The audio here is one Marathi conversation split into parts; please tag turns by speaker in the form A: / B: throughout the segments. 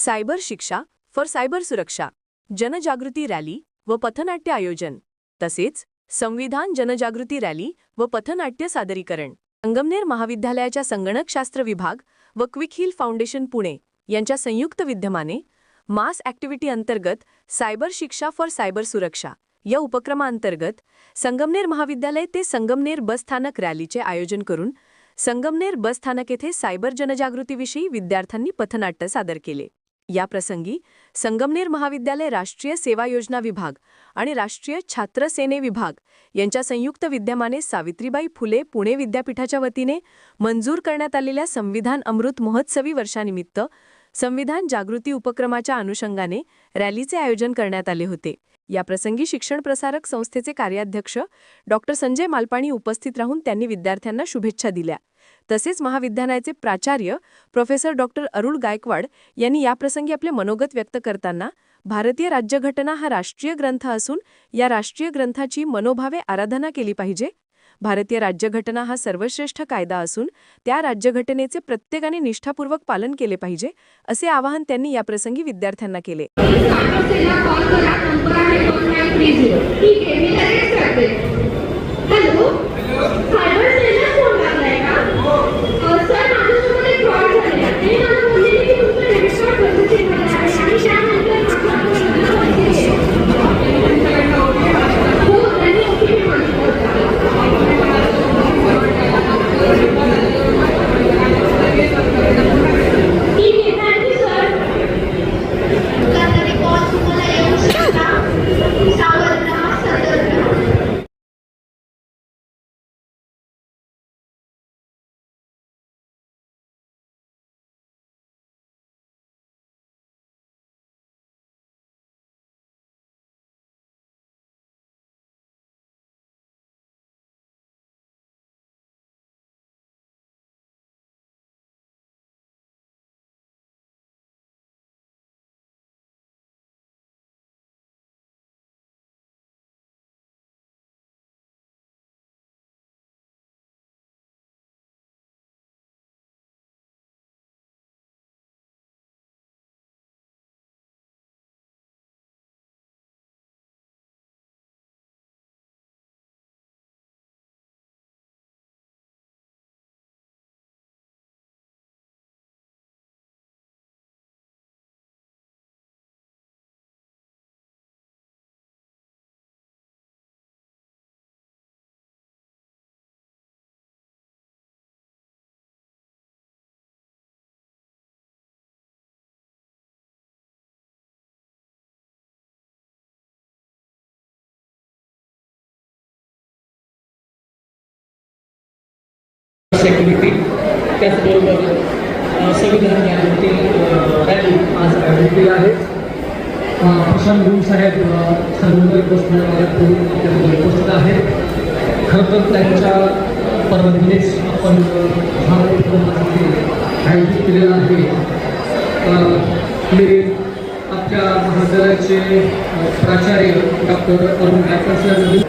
A: सायबर शिक्षा फॉर सायबर सुरक्षा जनजागृती रॅली व पथनाट्य आयोजन तसेच संविधान जनजागृती रॅली व पथनाट्य सादरीकरण. संगमनेर महाविद्यालयाच्या संगणकशास्त्र विभाग व क्विक हिल फाउंडेशन पुणे यांच्या संयुक्त विद्यमाने मास ॲक्टिव्हिटी अंतर्गत सायबर शिक्षा फॉर सायबर सुरक्षा या उपक्रमाअंतर्गत संगमनेर महाविद्यालय ते संगमनेर बसस्थानक रॅलीचे आयोजन करून संगमनेर बसस्थानक येथे सायबर जनजागृतीविषयी विद्यार्थ्यांनी पथनाट्य सादर केले. या प्रसंगी संगमनेर महाविद्यालय राष्ट्रीय सेवा योजना विभाग आणि राष्ट्रीय छात्र सेने विभाग यांच्या संयुक्त विद्यमाने सावित्रीबाई फुले पुणे विद्यापीठाच्या वतीने मंजूर करण्यात आलेल्या संविधान अमृत महोत्सवी वर्षानिमित्त संविधान जागृती उपक्रमाच्या अनुषंगाने रॅलीचे आयोजन करण्यात आले होते. याप्रसंगी शिक्षण प्रसारक संस्थेचे कार्याध्यक्ष डॉक्टर संजय मालपाणी उपस्थित राहून त्यांनी विद्यार्थ्यांना शुभेच्छा दिल्या. तसेच महाविद्यालयाचे प्राचार्य प्रोफेसर डॉक्टर अरुण गायकवाड यांनी याप्रसंगी आपले मनोगत व्यक्त करताना भारतीय राज्यघटना हा राष्ट्रीय ग्रंथ असून या राष्ट्रीय ग्रंथाची मनोभावे आराधना केली पाहिजे. भारतीय राज्यघटना हा सर्वश्रेष्ठ कायदा असून त्या राज्यघटनेचे प्रत्येकाने निष्ठापूर्वक पालन केले पाहिजे असे आवाहन त्यांनी याप्रसंगी विद्यार्थ्यांना केले.
B: सायबरसेना
C: सेक्युरिटी त्याचबरोबर संविधान जागृती अ, रॅली आज आयोजित केली आहे. प्रशांत गुरु साहेब अ, सर्वोदय बसण्यामध्ये त्यामध्ये उपस्थित आहेत. खरं तर त्यांच्या परवानगीनेच आपण हा उपक्रम आयोजित केलेला आहे. मी आपल्या महाविद्यालयाचे प्राचार्य डॉक्टर अरुण गायकर साहेब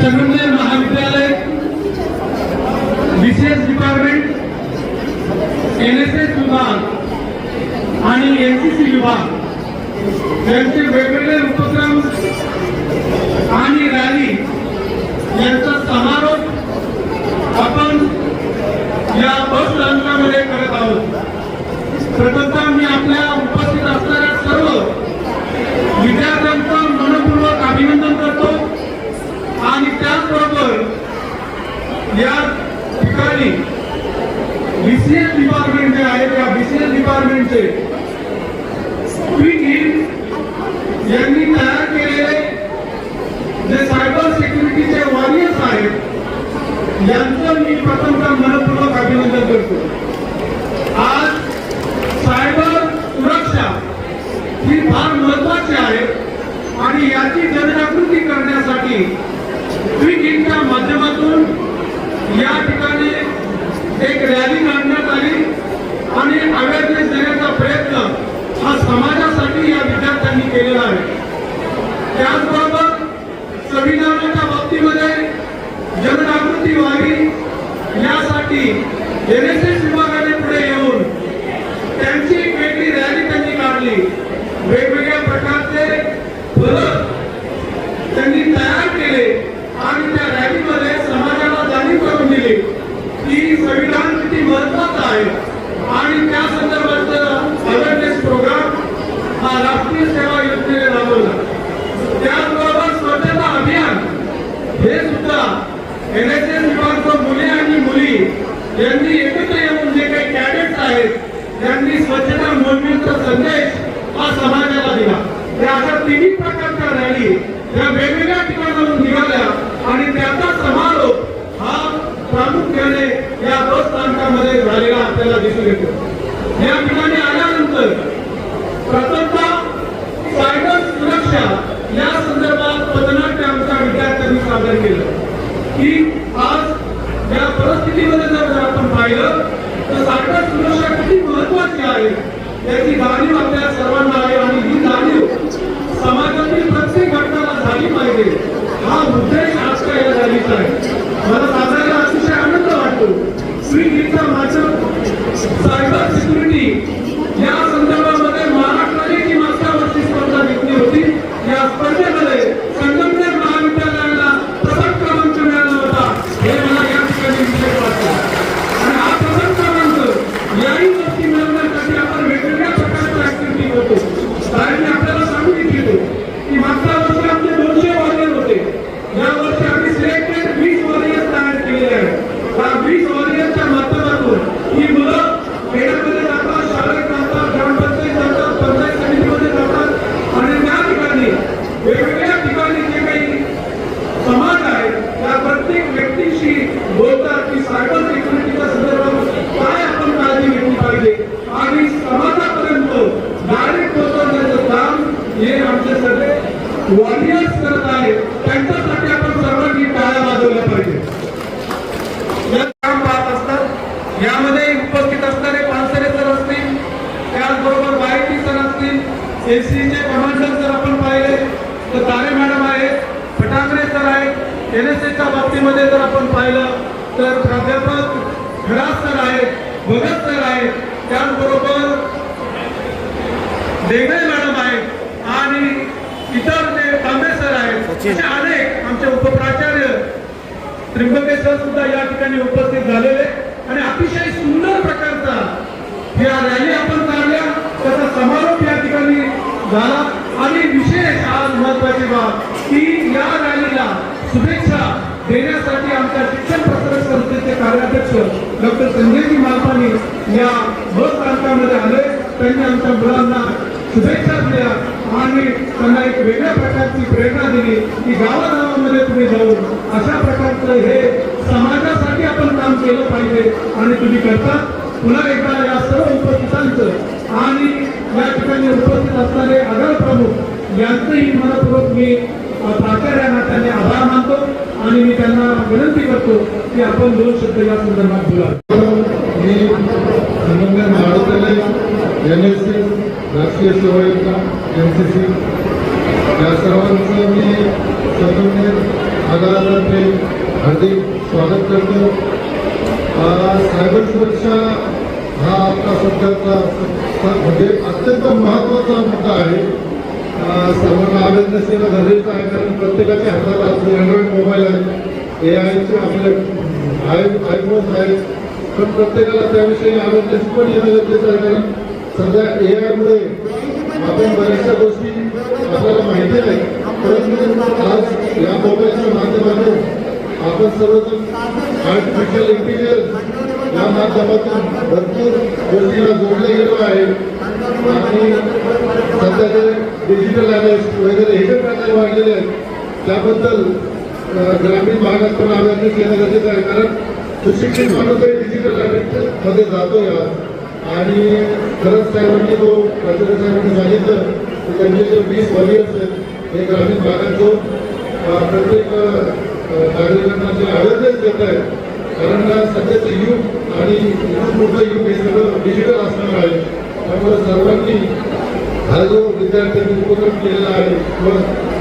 C: संगमनेर महाविद्यालय विशेष डिपार्टमेंट एन एस एस विभाग आणि एन सी सी विभाग यांचे वेगवेगळे उपक्रम आणि रॅली यांचा समारोप आपण या बस स्थानकामध्ये करत आहोत. प्रथमतः मी आपल्या उपस्थित असणाऱ्या सर्व विद्यार्थ्यांचं मनपूर्वक अभिनंदन करतो आणि त्याचबरोबर या ठिकाणी बीसीएस डिपार्टमेंट जे आहे त्या बीसीएस डिपार्टमेंटचे यांनी तयार केलेले जे सायबर सिक्युरिटीचे वॉरियर्स आहेत यांचं मी प्रथमतः मनपूर्वक अभिनंदन करतो आज सायबर सुरक्षा ही फार महत्वाची आहे आणि याची जनजागृती करण्यासाठी क्विक हिलच्या माध्यमातून या ठिकाणी एक रॅली काढण्यात आली आणि अवेअरनेस देण्याचा प्रयत्न हा समाजासाठी या विद्यार्थ्यांनी केलेला आहे त्याचबरोबर संविधानाच्या बाबतीमध्ये जनजागृती व्हावी यासाठी एन एस एस विभागाने पुढे येऊन त्यांची एक वेगळी रॅली त्यांनी काढली वेगवेगळ्या प्रकारचे फलक त्यांनी तयार केले आणि त्या रॅलीमध्ये समाजाला जाणीव करून दिली की संविधान किती महत्वाचं आहे आणि त्या संदर्भात अवेअरनेस प्रोग्राम हा राष्ट्रीय सेवा योजनेने राबवला त्याचबरोबर स्वच्छता अभियान हे सुद्धा एन एस एस विभाग मुले आणि मुली यांनी एकत्र येऊन जे काही कॅडेट्स आहेत त्यांनी स्वच्छता मोहिमेचा संदेश हा समाजाला दिला त्या अशा तिन्ही प्रकारच्या रॅली या वेगवेगळ्या ठिकाणाहून निघाल्या आणि त्याचा समारोप हा प्रामुख्याने या बस स्थानकामध्ये झालेला आपल्याला दिसून येतो या ठिकाणी आल्यानंतर प्रथमता सायबर सुरक्षा या संदर्भात पथनाट्य आमच्या विद्यार्थ्यांनी सादर केलं. की आज या परिस्थितीमध्ये जर आपण पाहिलं तर सायबर सुरक्षा किती महत्वाची आहे याची जाणीव आपल्या सर्वांना आहे आणि ही जाणीव समाजातील प्रत्येक घटकाला झाली पाहिजे. हा उद्देश आजच्या या रॅलीचा आहे? काम पाहत असतात. यामध्ये उपस्थित असणारे पानसरे सर असतील त्याचबरोबर वायटी सर असतील एसीचे कमांडर सर आपण पाहिले. तर तारे मॅडम आहेत फटांगरे सर आहेत एन एस एच्या बाबतीमध्ये जर आपण पाहिलं तर प्राध्यापक खरात सर आहेत भगत सर आहेत त्याचबरोबर देगडे मॅडम आहेत आणि इतर जे तांबे सर आहेत असे अनेक आमचे उपप्राचार्य त्र्यंबकेश्वर सुद्धा या ठिकाणी उपस्थित झालेले आणि अतिशय सुंदर प्रकारचा या रॅली आपण काढल्या. त्याचा समारोप या ठिकाणी झाला. आणि विशेष आज महत्वाची बाब की या रॅलीला शुभेच्छा देण्यासाठी आमच्या शिक्षण प्रसारक संस्थेचे कार्याध्यक्ष डॉक्टर संजयजी मालपानी या बस स्थानकामध्ये आले. त्यांनी आमच्या मुलांना शुभेच्छा दिल्या आणि त्यांना एक वेगळ्या प्रकारची प्रेरणा दिली की गावागावामध्ये तुम्ही जाऊन अशा प्रकारचं हे समाजासाठी आपण काम केलं पाहिजे. आणि तुम्ही करता. पुन्हा एकदा या सर्व उपस्थितांचं आणि या ठिकाणी उपस्थित असणारे आगार प्रमुख यांचंही मनपूर्वक मी प्राचार्यांना त्यांनी आभार मानतो आणि मी त्यांना विनंती करतो की आपण दोन शब्द या संदर्भात बोला
D: मी संगमनेर महाविद्यालय एन एस सी राष्ट्रीय सेवा एन सी सी या सर्वांचं मी संगमनेर आगारातर्फे हार्दिक स्वागत करतो. सायबर सुरक्षा हा आपला सध्याचा म्हणजे अत्यंत महत्त्वाचा मुद्दा आहे. सर्वांना अवेअरनेस येणं गरजेचं आहे कारण प्रत्येकाच्या हातात आपले अँड्रॉइड मोबाईल आहे ए आयचे आपले आय आयफोन्स आहेत. पण प्रत्येकाला त्याविषयी अवेअरनेस पण येणं गरजेचं आहे कारण सध्या ए आयमुळे आपण बऱ्याचशा गोष्टी आपल्याला माहिती नाही. परंतु आज या मोबाईलच्या माध्यमातून आपण सर्वजण आर्टिफिशियल इंटेलिजन्स या माध्यमातून भरपूर गोष्टीला जोडले गेलो आहे. आणि सध्या जे डिजिटल अरेस्ट वगैरे हे जे प्रकार वाढलेले आहेत. त्याबद्दल ग्रामीण भागात पण अवेअरनेस घेणं गरजेचं आहे. कारण सुशिक्षित माणूस डिजिटल अरेस्टमध्ये या आणि खरंच साहेबांनी जो प्राचार्य साहेबांनी सांगितलं की त्यांचे जे वीस वली असेल हे ग्रामीण भागात प्रत्येक नागरिकांना जे अवेअरनेस देत आहेत कारण सध्याचं युग आणि पुढचं युग हे सगळं डिजिटल असणार आहे. त्यामुळे सर्वांनी हा जो विद्यार्थ्यांनी उपक्रम केलेला आहे किंवा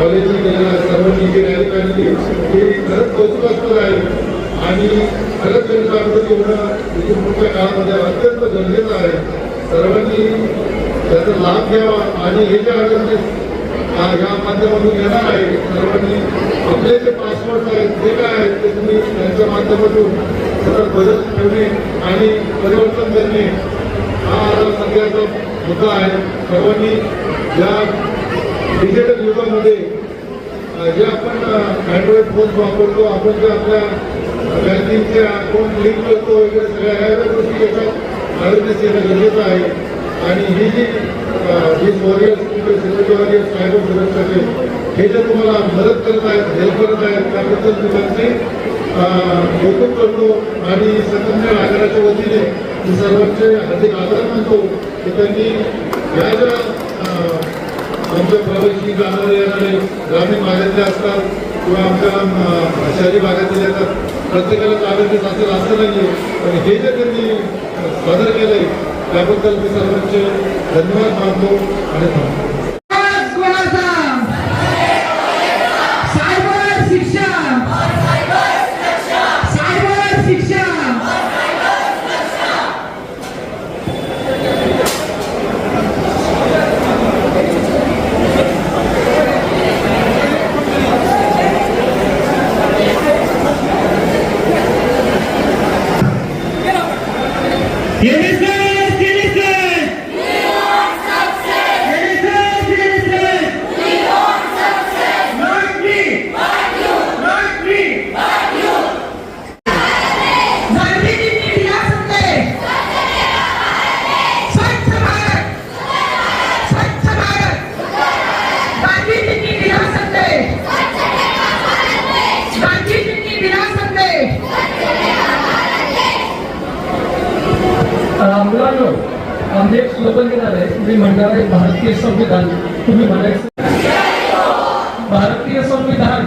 D: कॉलेजने केलेला आहे सर्वांनी जी रॅली काढली. खरंच कौतुकास्पद आहे. आणि खरंच जनजागृती होणं इथून पुढच्या काळामध्ये अत्यंत गरजेचं आहे. सर्वांनी त्याचा लाभ घ्यावा आणि हे जे अवेअरनेस ह्या माध्यमातून येणार आहे. सर्वांनी आपले जे पासपोर्ट आहेत जे काय आहेत ते तुम्ही त्यांच्या माध्यमातून सतत बदल ठेवणे आणि परिवर्तन करणे हा सगळ्याचा सध्याचा मुद्दा आहे. सर्वांनी या डिजिटल युगामध्ये जे आपण अँड्रॉइड फोन वापरतो आपण जे आपल्या बँकिंगचे अकाउंट लिंक करतो वगैरे सगळ्या ह्या गोष्टी येतात. अवेअरनेस गरजेचं आहे. आणि ही जी ही वॉरियर्स किंवा सिक्युरिटी वॉरियर्स सायबर सुरक्षाचे हे जे तुम्हाला मदत करत आहेत हेल्प करत आहेत त्याबद्दल मी त्यांचे कौतुक करतो आणि संगमनेर आगाराच्या वतीने मी सर्वांचे हार्दिक आदर मानतो की त्यांनी या ज्या आमच्या प्रवासी जाणारे येणारे ग्रामीण भागातले असतात किंवा आमच्या शहरी भागातले येतात प्रत्येकाला अवेअरनेस असेल असं नाही पण हे जे त्यांनी सादर केले त्याबद्दल मी सर्वांचे धन्यवाद मानतो आणि थांबतो.
E: Here is स्लोगन देणार आहे तुम्ही म्हणणार आहे भारतीय संविधान तुम्ही म्हणायचं भारतीय संविधान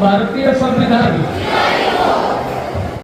E: भारतीय